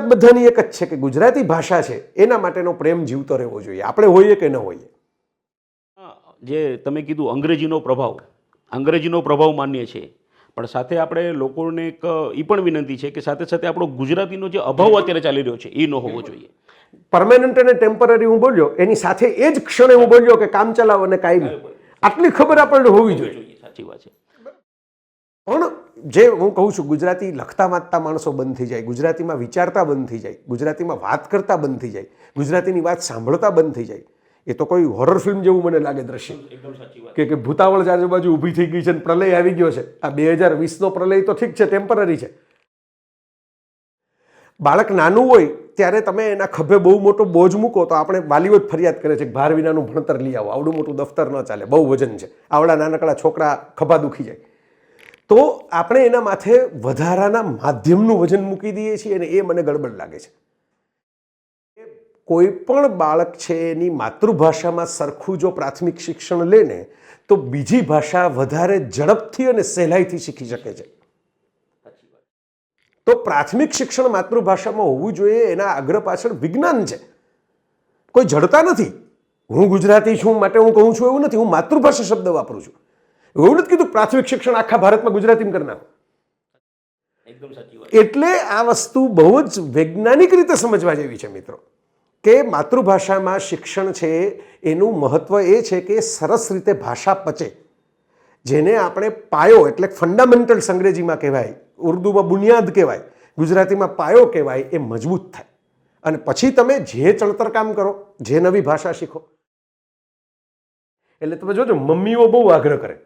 મૂળ બધાની એક જ છે કે ગુજરાતી ભાષા છે એના માટેનો પ્રેમ જીવતો રહેવો જોઈએ. આપણે હોઈએ કે ન હોઈએ? જે તમે કીધું અંગ્રેજીનો પ્રભાવ અંગ્રેજીનો પ્રભાવ માન્ય છે. પણ સાથે આપણે લોકોને એક એ પણ વિનંતી છે કે સાથે સાથે આપણો ગુજરાતીનો જે અભાવ અત્યારે ચાલી રહ્યો છે એ ન હોવો જોઈએ. પરમેનન્ટ અને ટેમ્પરરી હું બોલ્યો એની સાથે એ જ ક્ષણે હું બોલ્યો કે કામ ચલાવ અને કાયમી આટલી ખબર આપણને હોવી જોઈએ સાચી વાત છે. જે હું કહું છું ગુજરાતી લખતા વાંચતા માણસો બંધ થઈ જાય ગુજરાતીમાં વિચારતા બંધ થઈ જાય ગુજરાતીમાં વાત કરતા બંધ થઈ જાય ગુજરાતીની વાત સાંભળતા બંધ થઈ જાય. એ તો કોઈ હોરર ફિલ્મ જેવું મને લાગે દ્રશ્ય. કે કે ભૂતાવળ જ આજુબાજુ ઊભી થઈ ગઈ છે અને પ્રલય આવી ગયો છે. આ બે હજાર વીસનો પ્રલય તો ઠીક છે ટેમ્પરરી છે. બાળક નાનું હોય ત્યારે તમે એના ખભે બહુ મોટો બોજ મૂકો તો આપણે વાલીઓ જ ફરિયાદ કરે છે કે ભાર વિનાનું ભણતર લઈ આવો. આવડું મોટું દફતર ન ચાલે બહુ વજન છે. આવડા નાનકડા છોકરા ખભા દુખી જાય. તો આપણે એના માથે વધારાના માધ્યમનું વજન મૂકી દઈએ છીએ અને એ મને ગડબડ લાગે છે. કોઈ પણ બાળક છે, એની માતૃભાષામાં સરખું જો પ્રાથમિક શિક્ષણ લે ને, તો બીજી ભાષા વધારે ઝડપથી અને સહેલાઈથી શીખી શકે છે. તો પ્રાથમિક શિક્ષણ માતૃભાષામાં હોવું જોઈએ, એના આગ્રહ પાછળ વિજ્ઞાન છે. કોઈ જડતા નથી. હું ગુજરાતી છું, માટે હું કહું છું એવું નથી. હું માતૃભાષા શબ્દ વાપરું છું. એવું નથી કીધું પ્રાથમિક શિક્ષણ આખા ભારતમાં ગુજરાતીમાં કરી નાખો. એટલે આ વસ્તુ બહુ જ વૈજ્ઞાનિક રીતે સમજવા જેવી છે મિત્રો. કે માતૃભાષામાં શિક્ષણ છે એનું મહત્વ એ છે કે સરસ રીતે ભાષા પચે. જેને આપણે પાયો એટલે ફંડામેન્ટલ્સ અંગ્રેજીમાં કહેવાય ઉર્દુમાં બુનિયાદ કહેવાય ગુજરાતીમાં પાયો કહેવાય એ મજબૂત થાય. અને પછી તમે જે ચણતર કામ કરો જે નવી ભાષા શીખો. એટલે તમે જોજો મમ્મીઓ બહુ આગ્રહ કરે.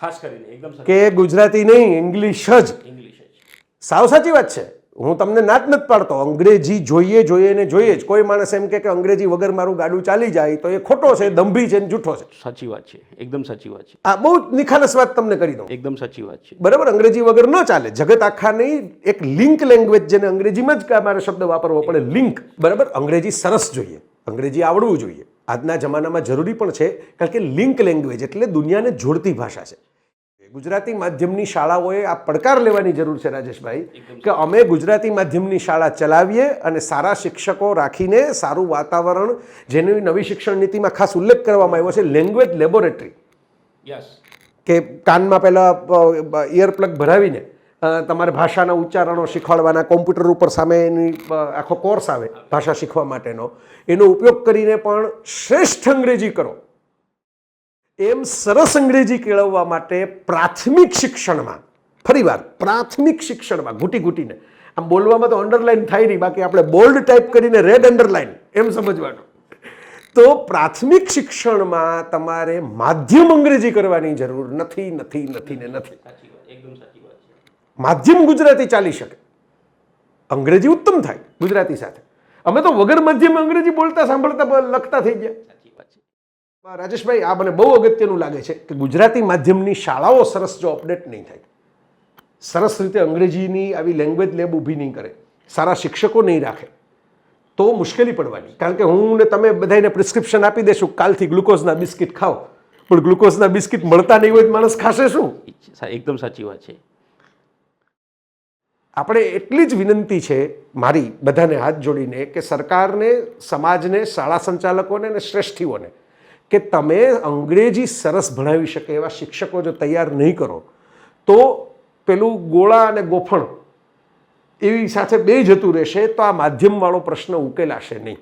ખાસ કરીને એકદમ કે ગુજરાતી નહીં ઇંગ્લિશ જ. ઇંગ્લિશ જ. સાવ સાચી વાત છે. હું તમને નાત નથી પાડતો. અંગ્રેજી જોઈએ જોઈએ ને જોઈએ જ. કોઈ માણસ એમ કે અંગ્રેજી વગર મારું ગાડું ચાલી જાય તો એ ખોટો છે દંભી છે જૂઠો છે. સાચી વાત છે. એકદમ સાચી વાત છે. આ બહુ નિખાલસ વાત તમને કરી દઉં. એકદમ સાચી વાત છે. બરાબર? અંગ્રેજી વગર ન ચાલે. જગત આખા નહીં એક લિંક લેંગ્વેજ જેને અંગ્રેજીમાં જ મારે શબ્દ વાપરવો પડે લિંક બરાબર? અંગ્રેજી સરસ જોઈએ. અંગ્રેજી આવડવું જોઈએ. આજના જમાનામાં જરૂરી પણ છે કારણ કે લિંક લેંગ્વેજ એટલે દુનિયાને જોડતી ભાષા છે. ગુજરાતી માધ્યમની શાળાઓએ આ પડકાર લેવાની જરૂર છે રાજેશભાઈ કે અમે ગુજરાતી માધ્યમની શાળા ચલાવીએ અને સારા શિક્ષકો રાખીને સારું વાતાવરણ જેની નવી શિક્ષણ નીતિમાં ખાસ ઉલ્લેખ કરવામાં આવ્યો છે લેંગ્વેજ લેબોરેટરી યસ કે કાનમાં પહેલાં ઇયરપ્લગ ભરાવીને તમારે ભાષાના ઉચ્ચારણો શીખવાડવાના કોમ્પ્યુટર ઉપર સામે એની આખો કોર્સ આવે ભાષા શીખવા માટેનો. એનો ઉપયોગ કરીને પણ શ્રેષ્ઠ અંગ્રેજી કરો. એમ સરસ અંગ્રેજી કેળવવા માટે પ્રાથમિક શિક્ષણમાં ફરીવાર પ્રાથમિક શિક્ષણમાં ઘૂંટી ઘૂંટીને. આમ બોલવામાં તો અંડરલાઈન થાય નહીં, બાકી આપણે બોલ્ડ ટાઈપ કરીને રેડ અંડરલાઈન એમ સમજવાનું. તો પ્રાથમિક શિક્ષણમાં તમારે માધ્યમ અંગ્રેજી કરવાની જરૂર નથી નથી નથી ને નથી. માધ્યમ ગુજરાતી ચાલી શકે. અંગ્રેજી ઉત્તમ થાય ગુજરાતી સાથે. અમે તો વગર માધ્યમ અંગ્રેજી બોલતા, સાંભળતા લખતા થઈ ગયા. રાજેશભાઈ આ મને બહુ અગત્યનું લાગે છે કે ગુજરાતી માધ્યમની શાળાઓ સરસ જો અપડેટ નહીં થાય. સરસ રીતે અંગ્રેજીની આવી લેંગ્વેજ લેબ ઊભી નહીં કરે. સારા શિક્ષકો નહીં રાખે. તો મુશ્કેલી પડવાની. કારણ કે હું ને તમે બધાને પ્રિસ્ક્રિપ્શન આપી દેશું કાલથી ગ્લુકોઝના બિસ્કિટ ખાઓ. પણ ગ્લુકોઝના બિસ્કિટ મળતા નહીં હોય માણસ ખાશે શું? એકદમ સાચી વાત છે. આપણે એટલી જ વિનંતી છે મારી બધાને હાથ જોડીને કે સરકારને સમાજને શાળા સંચાલકોને અને શ્રેષ્ઠીઓને કે તમે અંગ્રેજી સરસ ભણાવી શકે એવા શિક્ષકો જો તૈયાર નહીં કરો, તો પેલું ગોળા અને ગોફણ એવી સાથે બે જતું રહેશે, તો આ માધ્યમવાળો પ્રશ્ન ઉકેલાશે નહીં.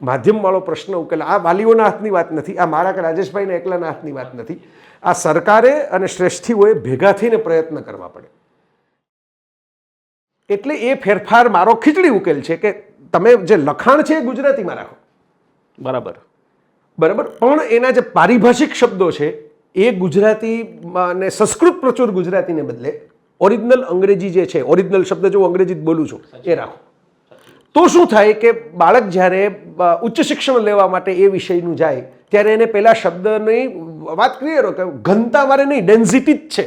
માધ્યમવાળો પ્રશ્ન ઉકેલા આ વાલીઓના હાથની વાત નથી, આ મારા કે રાજેશભાઈના એકલાના હાથની વાત નથી. આ સરકારે અને શ્રેષ્ઠીઓએ ભેગા થઈને પ્રયત્ન કરવા પડે. એટલે એ ફેરફાર મારો ખીચડી ઉકેલ છે કે તમે જે લખાણ છે એ ગુજરાતીમાં રાખો. બરાબર. બરાબર? પણ એના જે પારિભાષિક શબ્દો છે એ ગુજરાતી અને સંસ્કૃત પ્રચુર ગુજરાતીને બદલે ઓરિજિનલ અંગ્રેજી જે છે ઓરિજિનલ શબ્દ જો હું અંગ્રેજી જ બોલું છું એ રાખો. તો શું થાય કે બાળક જ્યારે ઉચ્ચ શિક્ષણ લેવા માટે એ વિષયનું જાય ત્યારે એને પહેલાં શબ્દની વાત ક્લિયર કે ઘનતા મારે નહીં ડેન્સિટી જ છે.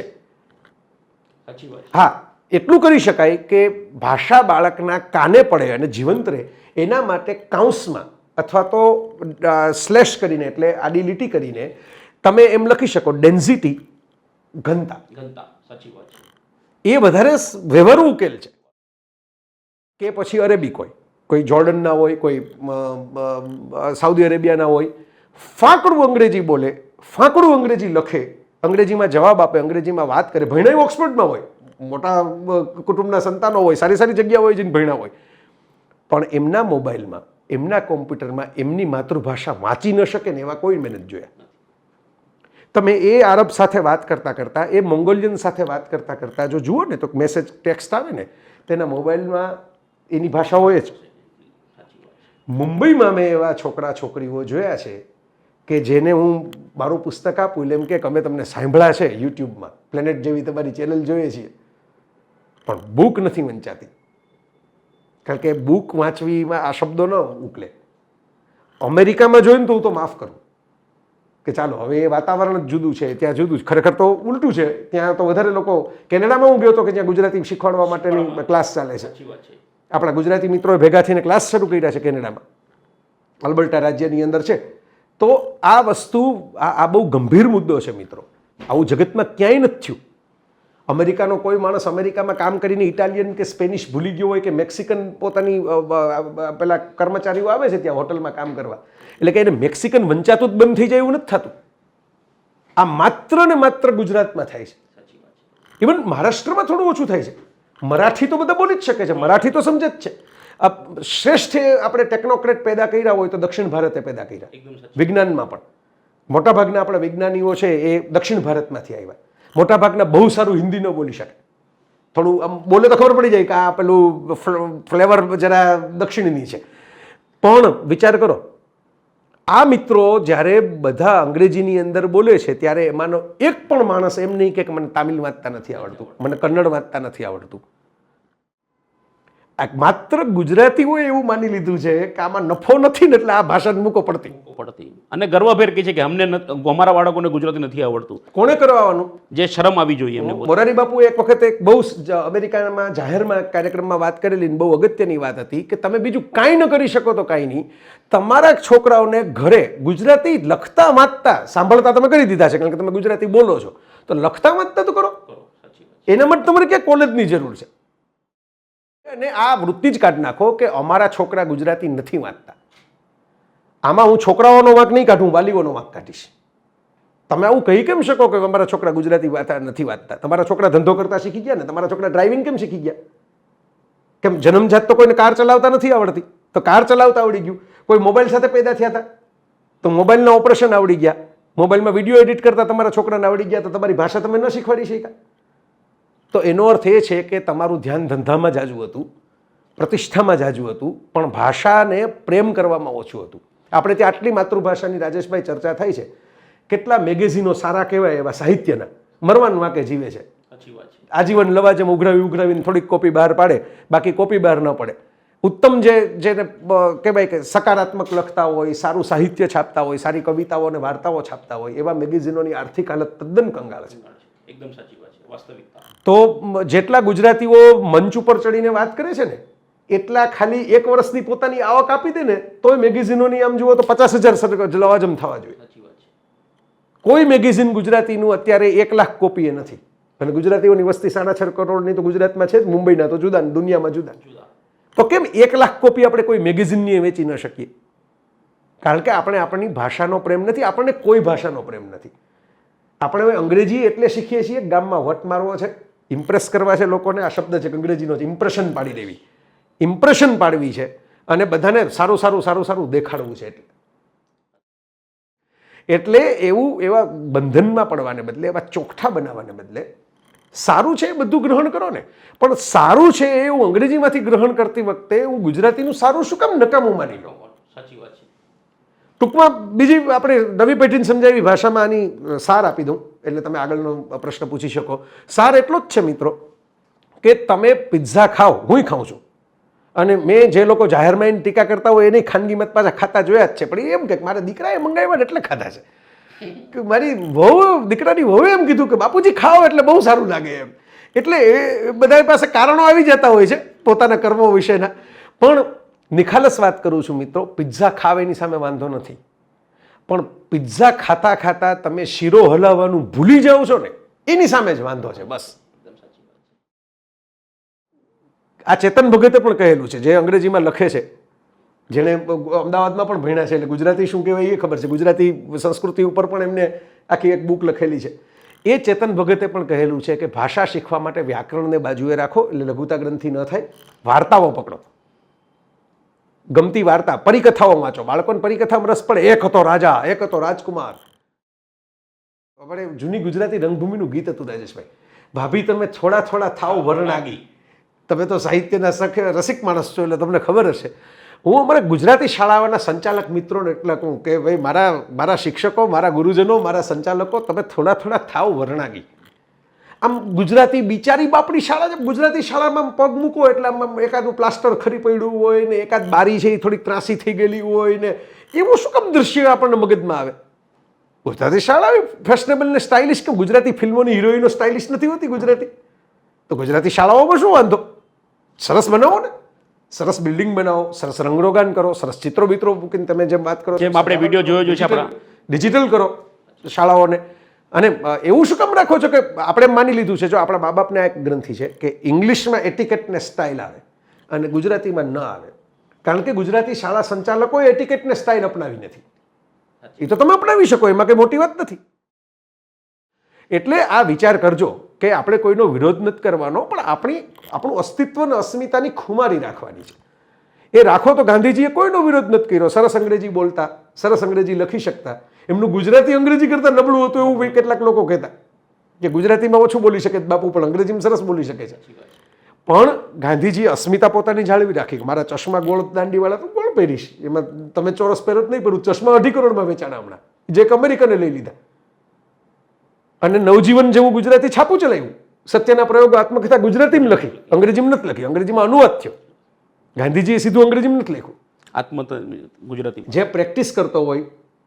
હા એટલું કરી શકાય કે ભાષા બાળકના કાને પડે અને જીવંત રહે એના માટે કાઉન્સમાં અથવા તો સ્લેશ કરીને એટલે આડી લીટી કરીને તમે એમ લખી શકો ડેન્સિટી ઘનતા. ઘનતા સાચી વાત છે. એ વધારે વ્યવહારુ ઉકેલ છે. કે પછી અરેબિક હોય કોઈ જોર્ડનના હોય કોઈ સાઉદી અરેબિયાના હોય ફાંકડું અંગ્રેજી બોલે ફાંકડું અંગ્રેજી લખે અંગ્રેજીમાં જવાબ આપે અંગ્રેજીમાં વાત કરે ભણ્યા ઓક્સફર્ડમાં હોય મોટા કુટુંબના સંતાનો હોય સારી સારી જગ્યા હોય જેને ભણ્યા હોય. પણ એમના મોબાઈલમાં એમના કોમ્પ્યુટરમાં એમની માતૃભાષા વાંચી ન શકે ને એવા કોઈ મેં નથી જોયા. તમે એ આરબ સાથે વાત કરતાં કરતાં, એ મોંગોલિયન સાથે વાત કરતાં કરતાં જો જુઓ ને તો મેસેજ ટેક્સ્ટ આવે ને, તેના મોબાઈલમાં એની ભાષા હોય જ. મુંબઈમાં મેં એવા છોકરા છોકરીઓ જોયા છે કે જેને હું મારું પુસ્તક આપું એટલે એમ કે અમે તમને સાંભળ્યા છે યુટ્યુબમાં. પ્લેનેટ જેવી તમારી ચેનલ જોઈએ છીએ. પણ બુક નથી વંચાતી. કારણ કે બુક વાંચવીમાં આ શબ્દો ન ઉકલે. અમેરિકામાં જોઈને તો હું તો માફ કરું. કે ચાલો હવે એ વાતાવરણ જ જુદું છે ત્યાં જુદું જ. ખરેખર તો ઉલટું છે ત્યાં તો વધારે લોકો કેનેડામાં હું ગયો હતો કે જ્યાં ગુજરાતી શીખવાડવા માટેની ક્લાસ ચાલે છે. આપણા ગુજરાતી મિત્રોએ ભેગા થઈને ક્લાસ શરૂ કર્યા છે કેનેડામાં. અલબર્ટા રાજ્યની અંદર છે. તો આ વસ્તુ આ આ બહુ ગંભીર મુદ્દો છે મિત્રો. આવું જગતમાં ક્યાંય નથી થયું. અમેરિકાનો કોઈ માણસ અમેરિકામાં કામ કરીને ઇટાલિયન કે સ્પેનિશ ભૂલી ગયો હોય કે મેક્સિકન પોતાની પેલા કર્મચારીઓ આવે છે ત્યાં હોટલમાં કામ કરવા. એટલે કે એને મેક્સિકન વંચાતું જ બંધ થઈ જાય એવું નથી થતું. આ માત્ર ને માત્ર ગુજરાતમાં થાય છે. ઇવન મહારાષ્ટ્રમાં થોડું ઓછું થાય છે. મરાઠી તો બધા બોલી જ શકે છે. મરાઠી તો સમજે જ છે. આ શ્રેષ્ઠ આપણે ટેકનોક્રેટ પેદા કર્યા હોય તો દક્ષિણ ભારતે પેદા કર્યા. વિજ્ઞાનમાં પણ. મોટાભાગના આપણા વિજ્ઞાનીઓ છે એ દક્ષિણ ભારતમાંથી આવ્યા. મોટાભાગના બહુ સારું હિન્દી ન બોલી શકે. થોડું આમ બોલે તો ખબર પડી જાય કે આ પેલું ફ્લેવર જરા દક્ષિણની છે. પણ વિચાર કરો, આ મિત્રો જ્યારે બધા અંગ્રેજીની અંદર બોલે છે, ત્યારે એમાંનો એક પણ માણસ એમ નહીં કે મને તામિલ વાંચતા નથી આવડતું, મને કન્નડ વાંચતા નથી આવડતું. આ માત્ર ગુજરાતીઓએ એવું માની લીધું છે કે આમાં નફો નથી ને એટલે આ ભાષા મૂકો પડતી. પડતી. અને ગર્વભેર કહે છે કે અમને અમારા બાળકોને ગુજરાતી નથી આવડતું. કોણે કરવાનું જે શરમ આવી જોઈએ એમને મોરારી બાપુ એક વખત એક બહુ અમેરિકામાં જાહેરમાં કાર્યક્રમમાં વાત કરેલી બહુ અગત્યની વાત હતી કે તમે બીજું કાંઈ ન કરી શકો તો કાંઈ નહીં. તમારા છોકરાઓને ઘરે ગુજરાતી લખતા વાંચતા સાંભળતા તમે કરી દીધા છે કારણ કે તમે ગુજરાતી બોલો છો. તો લખતા વાંચતા તો કરો. એના માટે તમારે ક્યાં કોલેજની જરૂર છે? અને આ વૃત્તિ જ કાઢી નાખો કે અમારા છોકરા ગુજરાતી નથી વાંચતા. આમાં હું છોકરાઓનો વાંક નહીં કાઢું વાલીઓનો વાંક કાઢીશ. તમે આવું કહી કેમ શકો કે અમારા છોકરા ગુજરાતી વાંચતા નથી વાંચતા? તમારા છોકરા ધંધો કરતા શીખી ગયા ને? તમારા છોકરા ડ્રાઇવિંગ કેમ શીખી ગયા? કેમ જન્મજાત તો કોઈને કાર ચલાવતા નથી આવડતી? તો કાર ચલાવતા આવડી ગયું. કોઈ મોબાઈલ સાથે પેદા થયા હતા? તો મોબાઈલના ઓપરેશન આવડી ગયા. મોબાઈલમાં વીડિયો એડિટ કરતા તમારા છોકરાને આવડી ગયા તો તમારી ભાષા તમે ન શીખવાડી શક્યા? તો એનો અર્થ એ છે કે તમારું ધ્યાન ધંધામાં જાજુ હતું પ્રતિષ્ઠામાં જાજુ હતું પણ ભાષાને પ્રેમ કરવામાં ઓછું હતું. આપણે ત્યાં આટલી માતૃભાષાની રાજેશભાઈ ચર્ચા થાય છે. કેટલા મેગેઝિનો સારા કહેવાય એવા સાહિત્યના મરવાનું વાંકે જીવે છે. આજીવન લવા લવાજમ ઉઘરાવી ઉઘરાવીને થોડીક કોપી બહાર પાડે બાકી કોપી બહાર ન પડે. ઉત્તમ જે જેને કહેવાય કે સકારાત્મક લખતા હોય સારું સાહિત્ય છાપતા હોય સારી કવિતાઓ અને વાર્તાઓ છાપતા હોય એવા મેગેઝિનોની આર્થિક હાલત તદ્દન કંગાળ છે. એકદમ સાચી વાત તો જેટલા ગુજરાતીઓ મંચ ઉપર ચડીને વાત કરે છે ને એટલા ખાલી એક વર્ષની પોતાની આવક આપી દે ને તોય મેગેઝિનોની આમ જુઓ તો પચાસ હજાર લવાજમ થવા જોઈએ. કોઈ મેગેઝિન ગુજરાતીનું અત્યારે એક લાખ કોપીએ નથી. અને ગુજરાતીઓની વસ્તી સાડા છ કરોડની તો ગુજરાતમાં છે જ મુંબઈના તો જુદા ને દુનિયામાં જુદા. જુદા. તો કેમ એક લાખ કોપી આપણે કોઈ મેગેઝિનની વેચી ન શકીએ? કારણ કે આપણે આપણી ભાષાનો પ્રેમ નથી આપણને કોઈ ભાષાનો પ્રેમ નથી. આપણે હવે અંગ્રેજી એટલે શીખીએ છીએ, ગામમાં વટ મારવો છે ઇમ્પ્રેસ કરવા છે લોકોને, આ શબ્દ છે અંગ્રેજીનો છે ઇમ્પ્રેશન પાડી દેવી. ઇમ્પ્રેશન પાડવી છે અને બધાને સારું સારું સારું સારું દેખાડવું છે એટલે. એટલે એવું, એવા બંધનમાં પડવાને બદલે, એવા ચોખ્ઠા બનાવવાને બદલે, સારું છે એ બધું ગ્રહણ કરો ને. પણ સારું છે એ હું અંગ્રેજીમાંથી ગ્રહણ કરતી વખતે હું ગુજરાતીનું સારું શું કામ નકામું માની લઉં ટૂંકમાં બીજી આપણે નવી પેઢીને સમજાવી ભાષામાં આની સાર આપી દઉં, એટલે તમે આગળનો પ્રશ્ન પૂછી શકો. સાર એટલો જ છે મિત્રો કે તમે પિઝા ખાઓ હું ખાઉં છું. અને મેં જે લોકો જાહેરમાં એની ટીકા કરતા હોય એની ખાનગી મત પાછા ખાતા જોયા જ છે. પણ એમ કે મારા દીકરાએ મંગાવ્યા એટલે ખાધા છે. કે મારી વહુ, દીકરાની વહુએ એમ કીધું કે બાપુજી ખાઓ એટલે બહુ સારું લાગે એમ. એટલે એ બધા પાસે કારણો આવી જતા હોય છે પોતાના કર્મો વિશેના. પણ નિખાલસ વાત કરું છું મિત્રો, પિઝા ખાવ એની સામે વાંધો નથી. પણ પિઝા ખાતા ખાતા તમે શીરો હલાવવાનું ભૂલી જાઓ છો ને, એની સામે જ વાંધો છે, બસ. આ ચેતન ભગતે પણ કહેલું છે, જે અંગ્રેજીમાં લખે છે. જેણે અમદાવાદમાં પણ ભણ્યા છે, એટલે ગુજરાતી શું કહેવાય એ ખબર છે. ગુજરાતી સંસ્કૃતિ ઉપર પણ એમને આખી એક બુક લખેલી છે. એ ચેતન ભગતે પણ કહેલું છે કે ભાષા શીખવા માટે વ્યાકરણને બાજુએ રાખો, એટલે લઘુતા ગ્રંથિ ન થાય, વાર્તાઓ પકડો. ગમતી વાર્તા પરિકથાઓ વાંચો. બાળકોને પરિકથામાં રસ પડે. એક હતો રાજા, એક હતો રાજકુમાર. આપણે જૂની ગુજરાતી રંગભૂમિનું ગીત હતું, રાજેશભાઈ. ભાભી, તમે થોડા થોડા થાવ વર્ણાગી. તમે તો સાહિત્યના સખ રસિક માણસ છો, એટલે તમને ખબર હશે. હું અમારા ગુજરાતી શાળાઓના સંચાલક મિત્રોને એટલે કહું કે, ભાઈ, મારા મારા શિક્ષકો, મારા ગુરુજનો, મારા સંચાલકો, તમે થોડા થોડા થાવ વરણાગી. આમ ગુજરાતી બિચારી બાપડી શાળા છે ગુજરાતી શાળામાં પગ મૂકો એટલે આમ એકાદું પ્લાસ્ટર ખરી પડ્યું હોય ને એકાદ બારી છે એ થોડીક ત્રાસી થઈ ગયેલી હોય ને એવું શું કામ દૃશ્ય આપણને મગજમાં આવે? ગુજરાતી શાળા ફેશનેબલ ને સ્ટાઇલિશ કે ગુજરાતી ફિલ્મોની હિરોઈનો સ્ટાઇલિશ નથી હોતી ગુજરાતી? તો ગુજરાતી શાળાઓમાં શું વાંધો? સરસ બનાવો ને. સરસ બિલ્ડિંગ બનાવો સરસ રંગરોગાન કરો સરસ ચિત્રો બિત્રો મૂકીને તમે જેમ વાત કરો જેમ આપણે વીડિયો જોયો જોયો છે આપણા. ડિજિટલ કરો શાળાઓને. અને એવું શું કામ રાખો છો કે આપણે માની લીધું છે જો આપણા મા બાપને એક ગ્રંથિ છે કે ઇંગ્લિશમાં એટિકેટને સ્ટાઇલ આવે અને ગુજરાતીમાં ન આવે. કારણ કે ગુજરાતી શાળા સંચાલકોએ એટિકેટને સ્ટાઇલ અપનાવી નથી. એ તો તમે અપનાવી શકો એમાં કંઈ મોટી વાત નથી. એટલે આ વિચાર કરજો કે આપણે કોઈનો વિરોધ નથી કરવાનો પણ આપણી આપણું અસ્તિત્વ અને અસ્મિતાની ખુમારી રાખવાની છે. એ રાખો તો ગાંધીજીએ કોઈનો વિરોધ નથી કર્યો. સરસ અંગ્રેજી બોલતા સરસ અંગ્રેજી લખી શકતા. એમનું ગુજરાતી અંગ્રેજી કરતાં નબળું હતું એવું કેટલાક લોકો કહેતા કે ગુજરાતીમાં ઓછું બોલી શકે બાપુ પણ અંગ્રેજીમાં સરસ બોલી શકે છે. પણ ગાંધીજી અસ્મિતા પોતાની જાળવી રાખી મારા ચશ્મા ગોળ દાંડીવાળા તો ગોળ પહેરીશ. એમાં તમે ચોરસ પહેરો જ નહીં પહેરું ચશ્મા અઢી કરોડમાં વેચાણા હમણાં. જે અમેરિકને લઈ લીધા. અને નવજીવન જેવું ગુજરાતી છાપું ચલાવ્યું. સત્યના પ્રયોગો આત્મકથા ગુજરાતીમાં લખી. અંગ્રેજીમાં નથી લખી અંગ્રેજીમાં અનુવાદ થયો. ગાંધીજીએ સીધું અંગ્રેજીમાં નથી લખ્યું. આત્મ ગુજરાતી જે પ્રેક્ટિસ કરતો હોય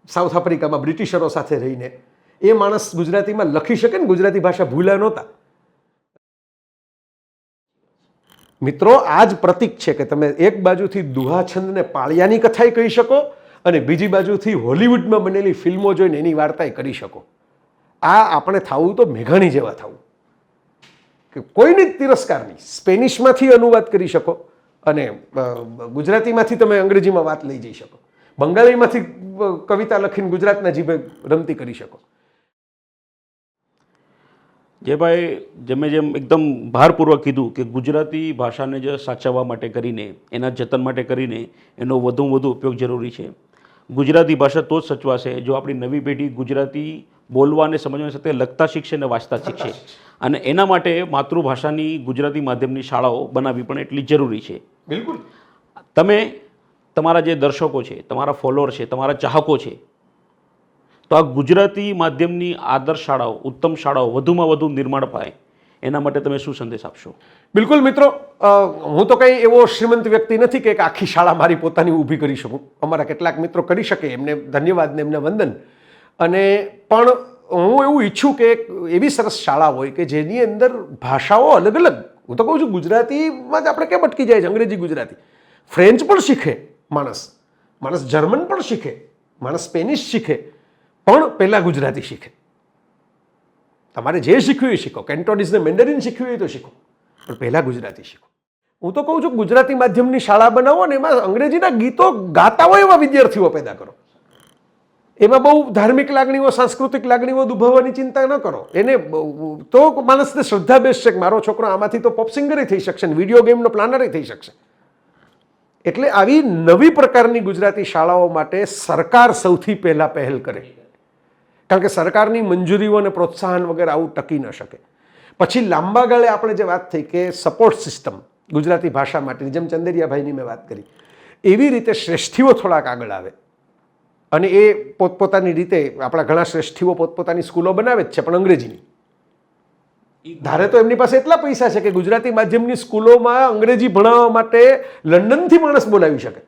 સાઉથ આફ્રિકામાં બ્રિટિશરો સાથે રહીને. એ માણસ ગુજરાતીમાં લખી શકે ને ગુજરાતી ભાષા ભૂલ્યા નહોતા. મિત્રો, આ જ પ્રતીક છે કે તમે એક બાજુથી દુહાછંદને પાળિયાની કથાએ કહી શકો અને બીજી બાજુથી હોલિવૂડમાં બનેલી ફિલ્મો જોઈને એની વાર્તાએ કરી શકો. આ આપણે થવું તો મેઘાણી જેવા થવું. કે કોઈની જ તિરસ્કાર નહીં. સ્પેનિશમાંથી અનુવાદ કરી શકો અને ગુજરાતીમાંથી તમે અંગ્રેજીમાં વાત લઈ જઈ શકો. બંગાળીમાંથી કવિતા લખીને ગુજરાતના જીભે રમતી કરી શકો. જે ભાઈ જેમે જેમ એકદમ ભારપૂર્વક કીધું કે ગુજરાતી ભાષાને જ સાચવવા માટે કરીને એના જતન માટે કરીને એનો વધુ વધુ ઉપયોગ જરૂરી છે. ગુજરાતી ભાષા તો જ સચવાશે જો આપણી નવી પેઢી ગુજરાતી બોલવા અને સમજવાની સાથે લખતા શીખશે અને વાંચતા શીખશે. અને એના માટે માતૃભાષાની ગુજરાતી માધ્યમની શાળાઓ બનાવવી પણ એટલી જરૂરી છે. બિલકુલ. તમે તમારા જે દર્શકો છે, તમારા ફોલોઅર છે, તમારા ચાહકો છે, તો આ ગુજરાતી માધ્યમની આદર્શ શાળાઓ, ઉત્તમ શાળાઓ વધુમાં વધુ નિર્માણ પાય એના માટે તમે શું સંદેશ આપશો? બિલકુલ મિત્રો હું તો કંઈ એવો શ્રીમંત વ્યક્તિ નથી કે એક આખી શાળા મારી પોતાની ઊભી કરી શકું. અમારા કેટલાક મિત્રો કરી શકે, એમને ધન્યવાદ ને એમને વંદન. અને પણ હું એવું ઈચ્છું કે એક એવી સરસ શાળા હોય કે જેની અંદર ભાષાઓ અલગ અલગ હું તો કહું છું, ગુજરાતીમાં જ આપણે કેમ અટકી જાય છે? અંગ્રેજી ગુજરાતી. ફ્રેન્ચ પણ શીખે. માણસ. માણસ જર્મન પણ શીખે, માણસ સ્પેનિશ શીખે, પણ પહેલાં ગુજરાતી શીખે. તમારે જે શીખવું એ શીખો. કેન્ટોનીઝને મેન્ડરીન શીખવું હોય તો શીખો. પણ પહેલાં ગુજરાતી શીખો. હું તો કહું છું, ગુજરાતી માધ્યમની શાળા બનાવો ને એમાં અંગ્રેજીના ગીતો ગાતા હોય એવા વિદ્યાર્થીઓ પેદા કરો. એમાં બહુ ધાર્મિક લાગણીઓ, સાંસ્કૃતિક લાગણીઓ દુભાવવાની ચિંતા ન કરો. એને તો માણસને શ્રદ્ધા બેસશે કે મારો છોકરો આમાંથી તો પોપ સિંગરે થઈ શકશે ને વીડિયો ગેમનો પ્લાનરે થઈ શકશે. એટલે આવી નવી પ્રકારની ગુજરાતી શાળાઓ માટે સરકાર સૌથી પહેલાં પહેલ કરે. કારણ કે સરકારની મંજૂરીઓ અને પ્રોત્સાહન વગર આવું ટકી ન શકે. પછી લાંબા ગાળે આપણે જે વાત થઈ કે સપોર્ટ સિસ્ટમ ગુજરાતી ભાષા માટેની, જેમ ચંદેરિયાભાઈની મેં વાત કરી, એવી રીતે શ્રેષ્ઠીઓ થોડાક આગળ આવે. અને એ પોતપોતાની રીતે આપણા ઘણા શ્રેષ્ઠીઓ પોતપોતાની સ્કૂલો બનાવે જ છે, પણ અંગ્રેજીની. ધારે તો એમની પાસે એટલા પૈસા છે કે ગુજરાતી માધ્યમની સ્કૂલોમાં અંગ્રેજી ભણાવવા માટે લંડનથી માણસ બોલાવી શકે.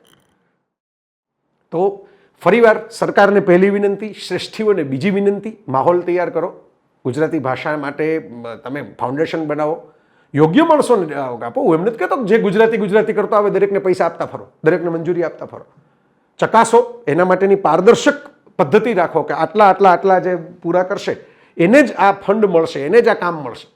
તો ફરીવાર સરકારને પહેલી વિનંતી, શ્રેષ્ઠીઓને બીજી વિનંતી, માહોલ તૈયાર કરો. ગુજરાતી ભાષા માટે તમે ફાઉન્ડેશન બનાવો. યોગ્ય માણસોને આપો. હું એમ નથી કહેતો જે ગુજરાતી ગુજરાતી કરતો આવે, દરેકને પૈસા આપતા ફરો. દરેકને મંજૂરી આપતા ફરો. ચકાસો. એના માટેની પારદર્શક પદ્ધતિ રાખો કે આટલા આટલા આટલા જે પૂરા કરશે એને જ આ ફંડ મળશે એને જ આ કામ મળશે.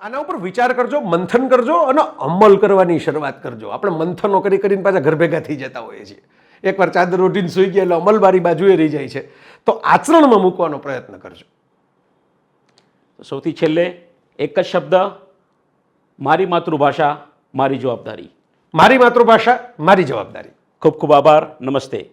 આના ઉપર વિચાર કરજો મંથન કરજો અને અમલ કરવાની શરૂઆત કરજો. આપણે મંથનો કરી કરીને પાછા ઘર ભેગા થઈ જતા હોઈએ છીએ. એકવાર ચાદર ઓઢીને સૂઈ ગયા એટલે અમલ બારી બાજુએ રહી જાય છે. તો આચરણમાં મૂકવાનો પ્રયત્ન કરજો. સૌથી છેલ્લે એક જ શબ્દ મારી માતૃભાષા મારી જવાબદારી. મારી માતૃભાષા મારી જવાબદારી. ખૂબ ખૂબ આભાર નમસ્તે.